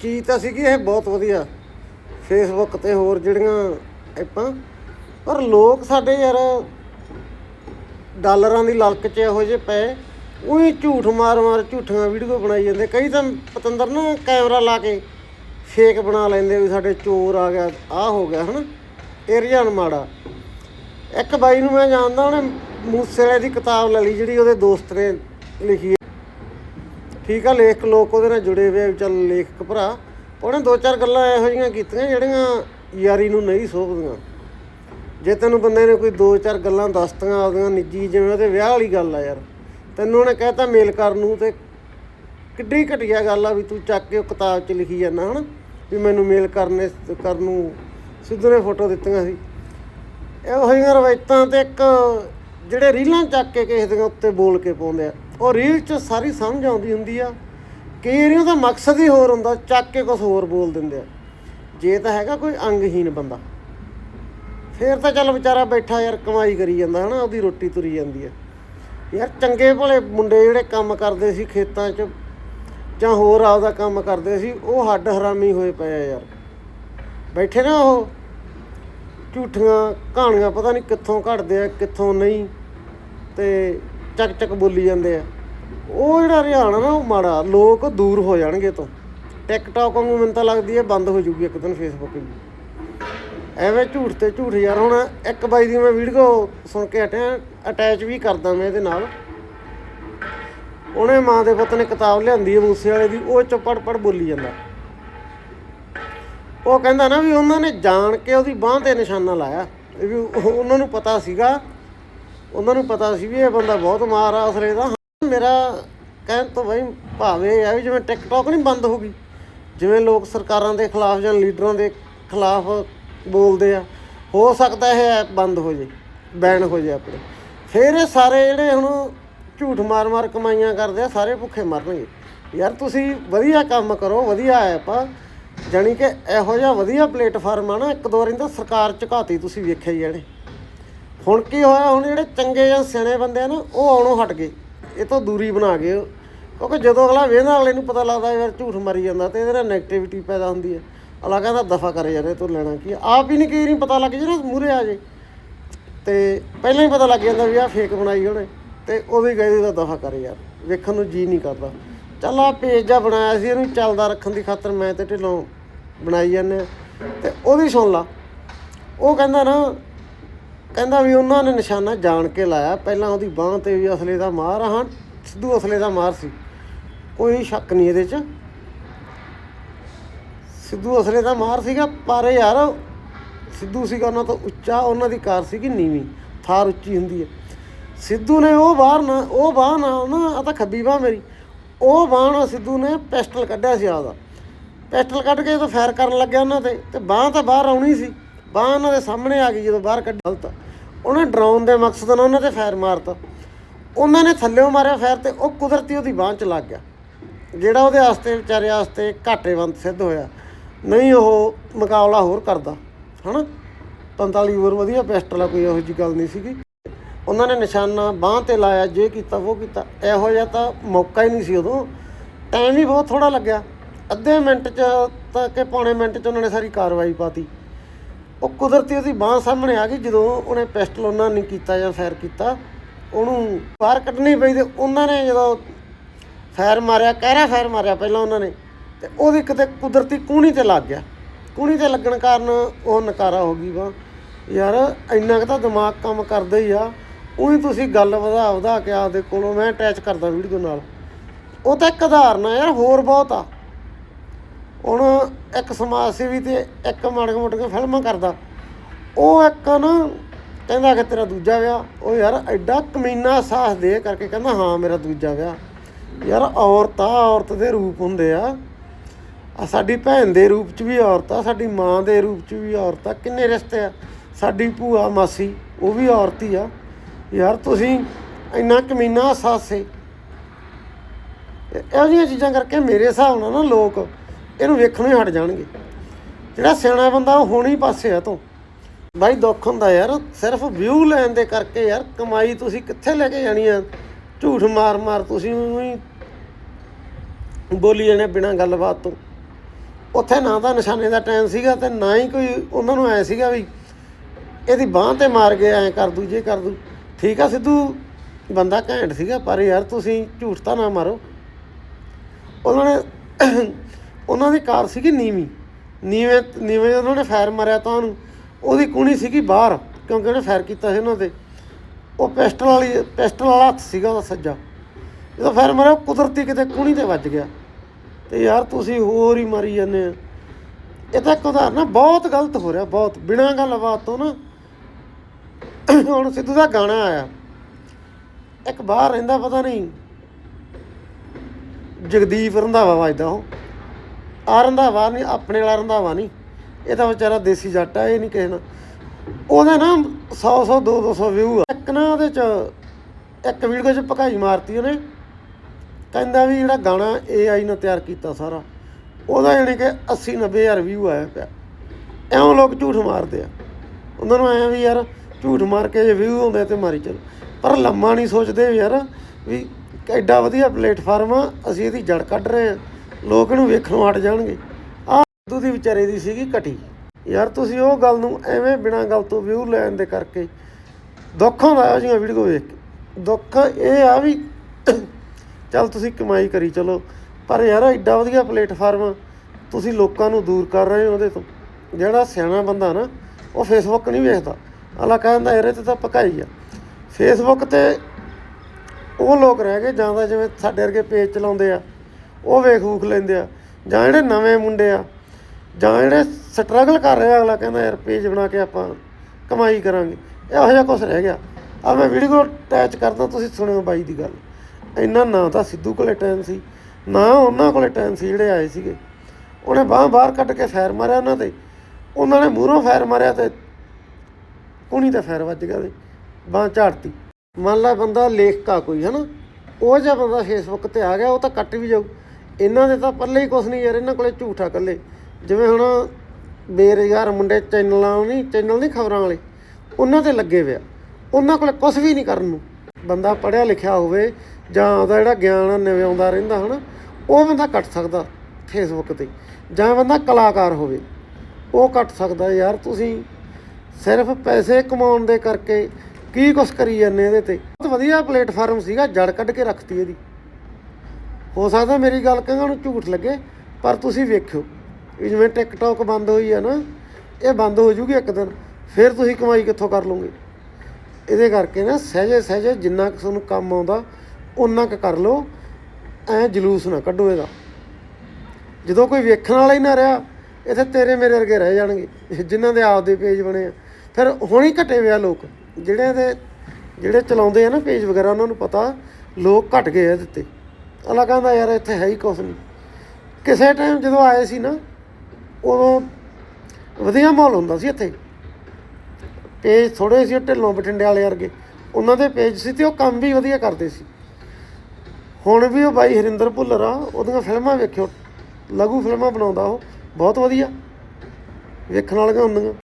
ਚੀਜ਼ ਤਾਂ ਸੀਗੀ ਇਹ ਬਹੁਤ ਵਧੀਆ। ਫੇਸਬੁੱਕ ਤੇ ਹੋਰ ਜਿਹੜੀਆਂ ਐਪਾਂ, ਪਰ ਲੋਕ ਸਾਡੇ ਯਾਰ ਡਾਲਰਾਂ ਦੀ ਲਲਕ 'ਚ ਇਹੋ ਜਿਹੇ ਪਏ, ਉਹੀ ਝੂਠ ਮਾਰ ਮਾਰ ਝੂਠੀਆਂ ਵੀਡੀਓ ਬਣਾਈ ਜਾਂਦੇ। ਕਈ ਤਾਂ ਪਤੰਦਰ ਨਾ ਕੈਮਰਾ ਲਾ ਕੇ ਫੇਕ ਬਣਾ ਲੈਂਦੇ ਵੀ ਸਾਡੇ ਚੋਰ ਆ ਗਿਆ, ਆਹ ਹੋ ਗਿਆ, ਹਨਾ? ਇਹ ਰੁਝਾਨ ਮਾੜਾ। ਇੱਕ ਬਾਈ ਨੂੰ ਮੈਂ ਜਾਣਦਾ, ਉਹਨੇ ਮੂਸੇ ਵਾਲੇ ਦੀ ਕਿਤਾਬ ਲੈ ਲਈ, ਜਿਹੜੀ ਉਹਦੇ ਦੋਸਤ ਨੇ ਲਿਖੀ ਠੀਕ ਆ ਲੇਖਕ ਲੋਕ ਉਹਦੇ ਨਾਲ ਜੁੜੇ ਹੋਏ ਆ, ਵੀ ਚੱਲ ਲੇਖਕ ਭਰਾ। ਉਹਨੇ ਦੋ ਚਾਰ ਗੱਲਾਂ ਇਹੋ ਜਿਹੀਆਂ ਕੀਤੀਆਂ, ਜਿਹੜੀਆਂ ਯਾਰੀ ਨੂੰ ਨਹੀਂ ਸੋਭਦੀਆਂ। ਜੇ ਤੈਨੂੰ ਬੰਦੇ ਨੇ ਕੋਈ ਦੋ ਚਾਰ ਗੱਲਾਂ ਦੱਸਤੀਆਂ ਆਪਦੀਆਂ ਨਿੱਜੀ, ਜਿਵੇਂ ਉਹਦੇ ਵਿਆਹ ਵਾਲੀ ਗੱਲ ਆ ਯਾਰ। ਤੈਨੂੰ ਉਹਨੇ ਕਹਿਤਾ ਮੇਲ ਕਰਨ ਨੂੰ ਤੇ ਕਿੱਡੀ ਘਟੀਆ ਗੱਲ ਆ ਵੀ ਤੂੰ ਚੱਕ ਕੇ ਉਹ ਕਿਤਾਬ 'ਚ ਲਿਖੀ ਜਾਂਦਾ, ਹਨਾ? ਵੀ ਮੈਨੂੰ ਮੇਲ ਕਰਨੇ, ਕਰਨ ਨੂੰ ਸਿੱਧੂ ਨੇ ਫੋਟੋ ਦਿੱਤੀਆਂ ਸੀ। ਇਹੋ ਜਿਹੀਆਂ ਰਵਾਇਤਾਂ ਤੇ ਇੱਕ ਜਿਹੜੇ ਰੀਲਾਂ ਚੱਕ ਕੇ ਕਿਸੇ ਦੇ ਉੱਤੇ ਬੋਲ ਕੇ ਪਾਉਂਦੇ ਆ। ਉਹ ਰੀਲ 'ਚ ਸਾਰੀ ਸਮਝ ਆਉਂਦੀ ਹੁੰਦੀ ਆ। ਕਈ ਵਾਰੀ ਉਹਦਾ ਮਕਸਦ ਹੀ ਹੋਰ ਹੁੰਦਾ, ਚੱਕ ਕੇ ਕੁਝ ਹੋਰ ਬੋਲ ਦਿੰਦੇ ਆ। ਜੇ ਤਾਂ ਹੈਗਾ ਕੋਈ ਅੰਗਹੀਨ ਬੰਦਾ। ਫੇਰ ਤਾਂ ਚੱਲ ਵਿਚਾਰਾ ਬੈਠਾ ਯਾਰ, ਕਮਾਈ ਕਰੀ ਜਾਂਦਾ ਹਨਾ, ਉਹਦੀ ਰੋਟੀ ਤੁਰੀ ਜਾਂਦੀ ਆ। ਯਾਰ ਚੰਗੇ ਭਲੇ ਮੁੰਡੇ ਜਿਹੜੇ ਕੰਮ ਕਰਦੇ ਸੀ ਖੇਤਾਂ 'ਚ, ਜਾਂ ਹੋਰ ਆਪਦਾ ਕੰਮ ਕਰਦੇ ਸੀ, ਉਹ ਹੱਡ ਹਰਾਮੀ ਹੋਏ ਪਏ ਆ ਯਾਰ। ਬੈਠੇ ਨਾ ਉਹ। ਝੂਠੀਆਂ ਕਹਾਣੀਆਂ ਪਤਾ ਨਹੀਂ ਕਿੱਥੋਂ ਘੜਦੇ ਆ, ਕਿੱਥੋਂ ਨਹੀਂ। ਤੇ ਚੱਕ ਚੱਕ ਬੋਲੀ ਜਾਂਦੇ ਆ। ਉਹ ਜਿਹੜਾ ਹਰਿਆਣਾ ਨਾ, ਉਹ ਮਾੜਾ, ਲੋਕ ਦੂਰ ਹੋ ਜਾਣਗੇ ਤੋਂ। ਟਿਕਟੌਕ ਵਾਂਗੂ ਮੈਨੂੰ ਤਾਂ ਲੱਗਦੀ ਹੈ ਬੰਦ ਹੋ ਜੂਗੀ ਇੱਕ ਦਿਨ ਫੇਸਬੁੱਕ ਵੀ। ਐਵੇਂ ਝੂਠ ਤੇ ਝੂਠ ਯਾਰ, ਹੁਣ ਇੱਕ ਬਾਈ ਦੀ ਮੈਂ ਵੀਡੀਓ ਸੁਣ ਕੇ ਹਟਿਆ ਅਟੈਚ ਵੀ ਕਰਦਾ ਮੈਂ ਇਹਦੇ ਨਾਲ। ਉਹਨੇ ਮਾਂ ਦੇ ਪੁੱਤ ਨੇ ਕਿਤਾਬ ਲਿਆਂਦੀ ਹੈ ਮੂਸੇ ਵਾਲੇ ਦੀ, ਉਹ ਚ ਪੜ ਪੜ ਬੋਲੀ ਜਾਂਦਾ। ਉਹ ਕਹਿੰਦਾ ਨਾ ਵੀ ਉਹਨਾਂ ਨੇ ਜਾਣ ਕੇ ਉਹਦੀ ਬਾਹ ਤੇ ਨਿਸ਼ਾਨਾ ਲਾਇਆ। ਵੀ ਉਹਨਾਂ ਨੂੰ ਪਤਾ ਸੀਗਾ ਉਹਨਾਂ ਨੂੰ ਪਤਾ ਸੀ ਵੀ ਇਹ ਬੰਦਾ ਬਹੁਤ ਮਾਰ ਆ ਅਸਲੇ ਦਾ। ਮੇਰਾ ਕਹਿਣ ਤੋਂ ਬਈ ਭਾਵੇਂ ਆ ਵੀ ਜਿਵੇਂ ਟਿਕਟੌਕ ਨਹੀਂ ਬੰਦ ਹੋ ਗਈ, ਜਿਵੇਂ ਲੋਕ ਸਰਕਾਰਾਂ ਦੇ ਖਿਲਾਫ ਜਾਂ ਲੀਡਰਾਂ ਦੇ ਖਿਲਾਫ ਬੋਲਦੇ ਆ, ਹੋ ਸਕਦਾ ਇਹ ਐਪ ਬੰਦ ਹੋ ਜੇ, ਬੈਨ ਹੋ ਜੇ ਆਪਣੇ। ਫਿਰ ਇਹ ਸਾਰੇ ਜਿਹੜੇ ਹੁਣ ਝੂਠ ਮਾਰ-ਮਾਰ ਕਮਾਈਆਂ ਕਰਦੇ ਆ, ਸਾਰੇ ਭੁੱਖੇ ਮਰਨਗੇ। ਯਾਰ ਤੁਸੀਂ ਵਧੀਆ ਕੰਮ ਕਰੋ, ਵਧੀਆ ਐਪ ਆ, ਜਾਣੀ ਕਿ ਇਹੋ ਜਿਹਾ ਵਧੀਆ ਪਲੇਟਫਾਰਮ ਆ ਨਾ, ਇੱਕ ਦੋ ਵਾਰੀ ਸਰਕਾਰ ਝੁਕਾਤੀ ਤੁਸੀਂ ਵੇਖਿਆ ਹੀ ਜਾਣੇ ਹੁਣ ਕੀ ਹੋਇਆ, ਹੁਣ ਜਿਹੜੇ ਚੰਗੇ ਜਾਂ ਸਿਆਣੇ ਬੰਦੇ ਆ ਨਾ, ਉਹ ਆਉਣੋਂ ਹਟ ਗਏ। ਇਹ ਤੋਂ ਦੂਰੀ ਬਣਾ ਗਏ ਕਿਉਂਕਿ ਜਦੋਂ ਅਗਲਾ ਵੇਖਦਾ, ਅਗਲੇ ਨੂੰ ਪਤਾ ਲੱਗਦਾ ਯਾਰ ਝੂਠ ਮਾਰੀ ਜਾਂਦਾ ਤੇ ਇਹਦੇ ਨਾਲ ਨੈਗੇਟਿਵਿਟੀ ਪੈਦਾ ਹੁੰਦੀ ਹੈ। ਅਗਲਾ ਕਹਿੰਦਾ, ਦਫਾ ਕਰੇ ਯਾਰ, ਇਹ ਤੋਂ ਲੈਣਾ ਕੀ ਆ। ਆਪ ਹੀ ਨਹੀਂ ਕਈ ਨਹੀਂ ਪਤਾ ਲੱਗ ਜਿਹੜਾ ਮੂਰੇ ਆ ਜੇ ਤੇ ਪਹਿਲਾਂ ਹੀ ਪਤਾ ਲੱਗ ਜਾਂਦਾ ਵੀ ਆਹ ਫੇਕ ਬਣਾਈ ਉਹਨੇ। ਤੇ ਵੀ ਕਹਿੰਦੇ ਦਾ ਦਫਾ ਕਰੇ ਯਾਰ, ਵੇਖਣ ਨੂੰ ਜੀ ਨਹੀਂ ਕਰਦਾ। ਚੱਲ ਆ ਪੇਜ ਜਾ ਬਣਾਇਆ ਸੀ, ਇਹਨੂੰ ਚੱਲਦਾ ਰੱਖਣ ਦੀ ਖਾਤਰ ਮੈਂ ਤੇ ਢਿੱਲੋਂ ਬਣਾਈ ਜਾਂਦੇ ਆ ਉਹ ਵੀ ਸੁਣ ਲਾ। ਉਹ ਕਹਿੰਦਾ ਨਾ ਕਹਿੰਦਾ ਵੀ ਉਹਨਾਂ ਨੇ ਨਿਸ਼ਾਨਾ ਜਾਣ ਕੇ ਲਾਇਆ, ਪਹਿਲਾਂ ਉਹਦੀ ਬਾਹ ਤੇ ਵੀ ਅਸਲੇ ਦਾ ਮਾਰ ਹਾਂ, ਸਿੱਧੂ ਅਸਲੇ ਦਾ ਮਾਰ ਸੀ। ਕੋਈ ਸ਼ੱਕ ਨਹੀਂ ਇਹਦੇ 'ਚ। ਸਿੱਧੂ ਅਸਲੇ ਦਾ ਮਾਰ ਸੀਗਾ, ਪਰ ਯਾਰ ਸਿੱਧੂ ਸੀਗਾ ਉਹਨਾਂ ਤੋਂ ਉੱਚਾ, ਉਹਨਾਂ ਦੀ ਕਾਰ ਸੀਗੀ ਨੀਵੀਂ, ਥਾਰ ਉੱਚੀ ਹੁੰਦੀ ਹੈ। ਸਿੱਧੂ ਨੇ ਉਹ ਬਾਹਰ ਨਾ, ਉਹ ਬਾਹ ਨਾਲ ਨਾ ਆ ਤਾਂ ਖੱਬੀ ਬਾਹ ਮੇਰੀ। ਉਹ ਬਾਹ ਨਾਲ ਸਿੱਧੂ ਨੇ ਪਿਸਟਲ ਕੱਢਿਆ ਸੀ ਆਪਦਾ। ਪਿਸਟਲ ਕੱਢ ਕੇ ਜਦੋਂ ਫਾਇਰ ਕਰਨ ਲੱਗਿਆ ਉਹਨਾਂ ਤੇ ਤੇ ਬਾਹ ਤਾਂ ਬਾਹਰ ਆਉਣੀ ਸੀ। ਬਾਹ ਉਹਨਾਂ ਦੇ ਸਾਹਮਣੇ ਆ ਗਈ ਜਦੋਂ ਬਾਹਰ ਕੱਢ ਗਲਤ ਉਹਨੇ ਡਰਾਉਣ ਦੇ ਮਕਸਦ ਨਾਲ ਉਹਨਾਂ ਤੇ ਫਾਇਰ ਮਾਰਤਾ। ਉਹਨਾਂ ਨੇ ਥੱਲੇੋਂ ਮਾਰਿਆ ਫਾਇਰ ਤੇ ਉਹ ਕੁਦਰਤੀ ਉਹਦੀ ਬਾਹ 'ਚ ਲੱਗ ਗਿਆ। ਜਿਹੜਾ ਉਹਦੇ ਵਾਸਤੇ ਵਿਚਾਰੇ ਵਾਸਤੇ ਘਾਟੇਵੰਦ ਸਿੱਧ ਹੋਇਆ। ਨਹੀਂ ਉਹ ਮੁਕਾਬਲਾ ਹੋਰ ਕਰਦਾ, ਹਨਾ? 45 ਬੋਰ ਵਧੀਆ ਪਿਸਟਲ ਆ ਕੋਈ ਇਹੋ ਜਿਹੀ ਗੱਲ ਨਹੀਂ ਸੀਗੀ। ਉਹਨਾਂ ਨੇ ਨਿਸ਼ਾਨਾ ਬਾਹ ਤੇ ਲਾਇਆ, ਜੇ ਕੀਤਾ ਉਹ ਕੀਤਾ। ਇਹੋ ਜਿਹਾ ਤਾਂ ਮੌਕਾ ਹੀ ਨਹੀਂ ਸੀ ਉਦੋਂ। ਟਾਈਮ ਵੀ ਬਹੁਤ ਥੋੜਾ ਲੱਗਿਆ। ਅੱਧੇ ਮਿੰਟ ਚ ਤਾਂ ਕਿ ਪੌਣੇ ਮਿੰਟ ਚ ਉਹਨਾਂ ਨੇ ਸਾਰੀ ਕਾਰਵਾਈ ਪਾਤੀ। ਉਹ ਕੁਦਰਤੀ ਉਹਦੀ ਬਾਹ ਸਾਹਮਣੇ ਆ ਗਈ, ਜਦੋਂ ਉਹਨੇ ਪਿਸਟਲ ਉਹਨਾਂ ਨੇ ਕੀਤਾ ਜਾਂ ਫਾਇਰ ਕੀਤਾ, ਉਹਨੂੰ ਬਾਹਰ ਕੱਢਣੀ ਪਈ ਤੇ ਉਹਨਾਂ ਨੇ ਜਦੋਂ ਫਾਇਰ ਮਾਰਿਆ, ਕਹਿਰਾ ਫਾਇਰ ਮਾਰਿਆ ਪਹਿਲਾਂ ਉਹਨਾਂ ਨੇ, ਤੇ ਉਹਦੀ ਕਿਤੇ ਕੁਦਰਤੀ ਕੂਣੀ ਤੇ ਲੱਗ ਗਿਆ। ਕੂਣੀ ਤੇ ਲੱਗਣ ਕਾਰਨ ਉਹ ਨਕਾਰਾ ਹੋ ਗਈ ਵਾ ਯਾਰ, ਇੰਨਾ ਕੁ ਤਾਂ ਦਿਮਾਗ ਕੰਮ ਕਰਦਾ ਹੀ ਆ। ਉਹੀ ਤੁਸੀਂ ਗੱਲ ਵਧਾ ਵਧਾ ਕੇ ਆਪਦੇ ਕੋਲੋਂ ਮੈਂ ਅਟੈਚ ਕਰਦਾ ਵੀਡੀਓ ਨਾਲ। ਉਹ ਤਾਂ ਇੱਕ ਉਦਾਹਰਨ ਆ ਯਾਰ, ਹੋਰ ਬਹੁਤ ਆ। ਹੁਣ ਇੱਕ ਸਮਾਜ ਸੇਵੀ ਤੇ ਇੱਕ ਮਾੜਕ ਮੋਟੀਆਂ ਫਿਲਮਾਂ ਕਰਦਾ। ਉਹ ਇੱਕ ਨਾ ਕਹਿੰਦਾ ਕਿ ਤੇਰਾ ਦੂਜਾ ਵਿਆਹ। ਉਹ ਯਾਰ ਐਡਾ ਕਮੀਨਾ ਸਾਹਸ ਦੇ ਕਰਕੇ ਕਹਿੰਦਾ, ਹਾਂ, ਮੇਰਾ ਦੂਜਾ ਵਿਆਹ। ਯਾਰ ਔਰਤ ਆ ਔਰਤ ਦੇ ਰੂਪ ਹੁੰਦੇ ਆ। ਆ ਸਾਡੀ ਭੈਣ ਦੇ ਰੂਪ ਚ ਵੀ ਔਰਤ ਆ, ਸਾਡੀ ਮਾਂ ਦੇ ਰੂਪ ਚ ਵੀ ਔਰਤ ਆ। ਕਿੰਨੇ ਰਿਸ਼ਤੇ ਆ। ਸਾਡੀ ਭੂਆ, ਮਾਸੀ, ਉਹ ਵੀ ਔਰਤ ਹੀ ਆ। ਯਾਰ ਤੁਸੀਂ ਇੰਨਾ ਕਮੀਨਾ ਸਾਸੇ ਇਹੋ ਜਿਹੀਆਂ ਚੀਜ਼ਾਂ ਕਰਕੇ ਮੇਰੇ ਹਿਸਾਬ ਨਾਲ ਨਾ ਲੋਕ ਇਹਨੂੰ ਵੇਖਣੋਂ ਹੀ ਹਟ ਜਾਣਗੇ। ਜਿਹੜਾ ਸਿਆਣਾ ਬੰਦਾ ਉਹ ਹੋਣੀ ਪਾਸੇ ਆ ਤੋਂ। ਬਾਈ ਦੁੱਖ ਹੁੰਦਾ ਯਾਰ, ਸਿਰਫ ਵਿਊ ਲੈਣ ਦੇ ਕਰਕੇ ਯਾਰ ਕਮਾਈ ਤੁਸੀਂ ਕਿੱਥੇ ਲੈ ਕੇ ਜਾਣੀ ਆ? ਝੂਠ ਮਾਰ ਮਾਰ ਤੁਸੀਂ ਉਹੀ ਬੋਲੀ ਜਾਣੇ ਬਿਨਾਂ ਗੱਲਬਾਤ ਤੋਂ। ਉੱਥੇ ਨਾ ਤਾਂ ਨਿਸ਼ਾਨੇ ਦਾ ਟਾਈਮ ਸੀਗਾ ਤੇ ਨਾ ਹੀ ਕੋਈ ਉਹਨਾਂ ਨੂੰ ਐ ਸੀਗਾ ਵੀ ਇਹਦੀ ਬਾਹ ਤੇ ਮਾਰ ਕੇ ਐ ਕਰ ਦੂ, ਜੇ ਕਰ ਦੂ। ਠੀਕ ਆ ਸਿੱਧੂ, ਬੰਦਾ ਘੈਂਟ ਸੀਗਾ, ਪਰ ਯਾਰ ਤੁਸੀਂ ਝੂਠ ਤਾਂ ਨਾ ਮਾਰੋ। ਉਹਨਾਂ ਨੇ ਉਹਨਾਂ ਦੀ ਕਾਰ ਸੀਗੀ ਨੀਵੀਂ। ਨੀਵੇਂ ਨੀਵੇਂ ਉਹਨਾਂ ਨੇ ਫਾਇਰ ਮਾਰਿਆ ਤਾਂ ਉਹਨੂੰ, ਉਹਦੀ ਕੂਣੀ ਸੀਗੀ ਬਾਹਰ, ਕਿਉਂਕਿ ਉਹਨੇ ਫਾਇਰ ਕੀਤਾ ਸੀ ਉਹਨਾਂ ਤੇ। ਉਹ ਪਿਸਟਲ ਵਾਲੀ, ਪਿਸਟਲ ਵਾਲਾ ਹੱਥ ਸੀਗਾ ਉਹਦਾ ਸੱਜਾ। ਜਦੋਂ ਫਾਇਰ ਮਾਰਿਆ ਕੁਦਰਤੀ ਕਿਤੇ ਕੂਣੀ ਤੇ ਵੱਜ ਗਿਆ। ਤੇ ਯਾਰ ਤੁਸੀਂ ਹੋਰ ਹੀ ਮਾਰੀ ਜਾਂਦੇ ਆ ਇਹ ਤਾਂ ਇੱਕ ਉਦਾਹਰਨ ਬਹੁਤ ਗਲਤ ਹੋ ਰਿਹਾ, ਬਹੁਤ। ਬਿਨਾਂ ਗੱਲਬਾਤ ਤੋਂ ਨਾ, ਹੁਣ ਸਿੱਧੂ ਦਾ ਗਾਣਾ ਆਇਆ। ਇੱਕ ਬਾਹਰ ਰਹਿੰਦਾ, ਪਤਾ ਨਹੀਂ, ਜਗਦੀਪ ਰੰਧਾਵਾ ਵੱਜਦਾ ਉਹ। ਆ ਰੰਧਾਵਾ ਨਹੀਂ, ਆਪਣੇ ਵਾਲਾ ਰੰਧਾਵਾ ਨਹੀਂ। ਇਹ ਤਾਂ ਵਿਚਾਰਾ ਦੇਸੀ ਜੱਟ ਆ, ਇਹ ਨਹੀਂ ਕਿਸੇ ਨਾਲ। ਉਹਦੇ ਨਾ 100 100 200 200 ਵਿਊ ਆ। ਇੱਕ ਨਾ ਉਹਦੇ ਚ, ਇੱਕ ਵੀਡੀਓ ਚ ਭਕਾਈ ਮਾਰਤੀ ਉਹਨੇ। ਕਹਿੰਦਾ ਵੀ ਜਿਹੜਾ ਗਾਣਾ AI ਨੇ ਤਿਆਰ ਕੀਤਾ ਸਾਰਾ, ਉਹਦਾ ਯਾਨੀ ਕਿ 80 90 ਹਜ਼ਾਰ ਵਿਊ ਆਇਆ ਪਿਆ। ਐਵੇਂ ਲੋਕ ਝੂਠ ਮਾਰਦੇ ਆ। ਉਹਨਾਂ ਨੂੰ ਐਂ ਵੀ ਯਾਰ, ਝੂਠ ਮਾਰ ਕੇ ਜੇ ਵਿਊ ਹੁੰਦੇ ਤੇ ਮਾਰੀ ਚਲੋ। ਪਰ ਲੰਮਾ ਨਹੀਂ ਸੋਚਦੇ ਯਾਰ, ਵੀ ਐਡਾ ਵਧੀਆ ਪਲੇਟਫਾਰਮ ਆ, ਅਸੀਂ ਇਹਦੀ ਜੜ ਕੱਢ ਰਹੇ ਆ। ਲੋਕ ਇਹਨੂੰ ਵੇਖਣੋਂ ਹਟ ਜਾਣਗੇ। ਆਹ ਸਿੱਧੂ ਦੀ ਵਿਚਾਰੇ ਦੀ ਸੀਗੀ ਘਟੀ। ਯਾਰ ਤੁਸੀਂ ਉਹ ਗੱਲ ਨੂੰ ਐਵੇਂ ਬਿਨਾਂ ਗੱਲ ਤੋਂ ਵਿਊ ਲੈਣ ਦੇ ਕਰਕੇ ਦੁੱਖ ਹੁੰਦਾ ਇਹੋ ਜਿਹੀਆਂ ਵੀਡੀਓ ਵੇਖ ਕੇ। ਦੁੱਖ ਇਹ ਆ ਵੀ ਚੱਲ ਤੁਸੀਂ ਕਮਾਈ ਕਰੀ ਚਲੋ, ਪਰ ਯਾਰ ਐਡਾ ਵਧੀਆ ਪਲੇਟਫਾਰਮ ਤੁਸੀਂ ਲੋਕਾਂ ਨੂੰ ਦੂਰ ਕਰ ਰਹੇ ਹੋ ਉਹਦੇ ਤੋਂ। ਜਿਹੜਾ ਸਿਆਣਾ ਬੰਦਾ ਨਾ, ਉਹ ਫੇਸਬੁੱਕ ਨਹੀਂ ਵੇਖਦਾ। ਅਲਾ ਕਹਿੰਦਾ ਇਹਦੇ ਤੇ ਤਾਂ ਪਕਾਈ ਆ। ਫੇਸਬੁੱਕ ਤੇ ਉਹ ਲੋਕ ਰਹਿ ਗਏ, ਜਾਂ ਤਾਂ ਜਿਵੇਂ ਸਾਡੇ ਵਰਗੇ ਪੇਜ ਚਲਾਉਂਦੇ ਆ। ਉਹ ਵੇਖ ਵੂਖ ਲੈਂਦੇ ਆ। ਜਾਂ ਜਿਹੜੇ ਨਵੇਂ ਮੁੰਡੇ ਆ, ਜਾਂ ਜਿਹੜੇ ਸਟਰਗਲ ਕਰ ਰਹੇ ਅਗਲਾ ਕਹਿੰਦਾ ਯਾਰ ਪੇਜ ਬਣਾ ਕੇ ਆਪਾਂ ਕਮਾਈ ਕਰਾਂਗੇ। ਇਹੋ ਜਿਹਾ ਕੁਝ ਰਹਿ ਗਿਆ। ਆ ਮੈਂ ਵੀਡੀਓ ਅਟੈਚ ਕਰਦਾ, ਤੁਸੀਂ ਸੁਣਿਓ ਬਾਈ ਦੀ ਗੱਲ। ਇੰਨਾ ਨਾ ਤਾਂ ਸਿੱਧੂ ਕੋਲੇ ਟਾਈਮ ਸੀ, ਨਾ ਉਹਨਾਂ ਕੋਲੇ ਟਾਈਮ ਸੀ ਜਿਹੜੇ ਆਏ ਸੀਗੇ। ਉਹਨੇ ਬਾਹ ਬਾਹਰ ਕੱਢ ਕੇ ਫਾਇਰ ਮਾਰਿਆ ਉਹਨਾਂ ਤੇ। ਉਹਨਾਂ ਨੇ ਮੂਹਰੋਂ ਫਾਇਰ ਮਾਰਿਆ ਤੇ ਕੁਣੀ ਤੇ ਫਾਇਰ ਵੱਜ ਗਿਆ ਤੇ ਬਾਹ ਝਾੜਤੀ। ਮੰਨ ਲਾ ਬੰਦਾ ਲੇਖਕਾ ਕੋਈ, ਹਨਾ? ਉਹ ਜਿਹਾ ਬੰਦਾ ਫੇਸਬੁੱਕ ਤੇ ਆ ਗਿਆ, ਉਹ ਤਾਂ ਕੱਟ ਵੀ ਜਾਊ। ਇਹਨਾਂ ਦੇ ਤਾਂ ਪੱਲੇ ਹੀ ਕੁਛ ਨਹੀਂ ਯਾਰ, ਇਹਨਾਂ ਕੋਲੇ ਝੂਠਾ ਇਕੱਲੇ। ਜਿਵੇਂ ਹੁਣ ਬੇਰੁਜ਼ਗਾਰ ਮੁੰਡੇ ਚੈਨਲਾਂ ਨਹੀਂ, ਚੈਨਲ ਨਹੀਂ ਖਬਰਾਂ ਵਾਲੇ, ਉਹਨਾਂ ਤੇ ਲੱਗੇ ਪਿਆ ਉਹਨਾਂ ਕੋਲੇ ਕੁਛ ਵੀ ਨਹੀਂ ਕਰਨ ਨੂੰ। ਬੰਦਾ ਪੜਿਆ ਲਿਖਿਆ ਹੋਵੇ ਜਾਂ ਉਹਦਾ ਜਿਹੜਾ ਗਿਆਨ ਨਿਵਿਆਉਂਦਾ ਰਹਿੰਦਾ ਹਨਾ, ਉਹ ਬੰਦਾ ਕੱਟ ਸਕਦਾ ਫੇਸਬੁੱਕ ਤੇ। ਜਾਂ ਬੰਦਾ ਕਲਾਕਾਰ ਹੋਵੇ, ਉਹ ਕੱਟ ਸਕਦਾ ਯਾਰ। ਤੁਸੀਂ ਸਿਰਫ ਪੈਸੇ ਕਮਾਉਣ ਦੇ ਕਰਕੇ ਕੀ ਕੁਛ ਕਰੀ ਜਾਂਦੇ ਇਹਦੇ ਤੇ? ਬਹੁਤ ਵਧੀਆ ਪਲੇਟਫਾਰਮ ਸੀਗਾ, ਜੜ ਕੱਢ ਕੇ ਰੱਖਤੀ ਇਹਦੀ। ਹੋ ਸਕਦਾ ਮੇਰੀ ਗੱਲ ਕਹਿੰਗਾ ਨੂੰ ਝੂਠ ਲੱਗੇ, ਪਰ ਤੁਸੀਂ ਵੇਖਿਓ ਵੀ ਜਿਵੇਂ ਟਿਕਟੌਕ ਬੰਦ ਹੋਈ ਆ ਨਾ, ਇਹ ਬੰਦ ਹੋ ਜੂਗੀ ਇੱਕ ਦਿਨ, ਫਿਰ ਤੁਸੀਂ ਕਮਾਈ ਕਿੱਥੋਂ ਕਰ ਲਓਗੇ? ਇਹਦੇ ਕਰਕੇ ਨਾ ਸਹਿਜੇ ਸਹਿਜੇ ਜਿੰਨਾ ਕੁ ਤੁਹਾਨੂੰ ਕੰਮ ਆਉਂਦਾ, ਓਨਾ ਕੁ ਕਰ ਲਓ, ਐ ਜਲੂਸ ਨਾ ਕੱਢੋ ਇਹਦਾ। ਜਦੋਂ ਕੋਈ ਵੇਖਣ ਵਾਲਾ ਹੀ ਨਾ ਰਿਹਾ, ਇੱਥੇ ਤੇਰੇ ਮੇਰੇ ਵਰਗੇ ਰਹਿ ਜਾਣਗੇ, ਜਿਨ੍ਹਾਂ ਦੇ ਆਪਦੇ ਪੇਜ ਬਣੇ ਆ। ਫਿਰ ਹੁਣ ਹੀ ਘਟੇ ਵਿਆ ਲੋਕ ਜਿਹੜੇ ਦੇ, ਜਿਹੜੇ ਚਲਾਉਂਦੇ ਆ ਨਾ ਪੇਜ ਵਗੈਰਾ, ਉਹਨਾਂ ਨੂੰ ਪਤਾ, ਲੋਕ ਘਟ ਗਏ ਆ ਦਿੱਤੇ ਅਲਾ ਕਹਿੰਦਾ, ਯਾਰ, ਇੱਥੇ ਹੈ ਹੀ ਕੁਛ ਨਹੀਂ। ਕਿਸੇ ਟਾਈਮ ਜਦੋਂ ਆਏ ਸੀ ਨਾ, ਉਦੋਂ ਵਧੀਆ ਮਾਹੌਲ ਹੁੰਦਾ ਸੀ ਇੱਥੇ। ਪੇਜ ਥੋੜੇ ਸੀ, ਉਹ ਢਿੱਲੋਂ ਬਠਿੰਡੇ ਵਾਲੇ ਵਰਗੇ। ਉਹਨਾਂ ਦੇ ਪੇਜ ਸੀ ਤੇ ਉਹ ਕੰਮ ਵੀ ਵਧੀਆ ਕਰਦੇ ਸੀ। ਹੁਣ ਵੀ ਉਹ ਬਾਈ ਹਰਿੰਦਰ ਭੁੱਲਰ ਆ, ਉਹਦੀਆਂ ਫਿਲਮਾਂ ਵੇਖਿਓ। ਲਘੂ ਫਿਲਮਾਂ ਬਣਾਉਂਦਾ ਉਹ, ਬਹੁਤ ਵਧੀਆ। ਵੇਖਣ ਵਾਲੀਆਂ ਹੁੰਦੀਆਂ।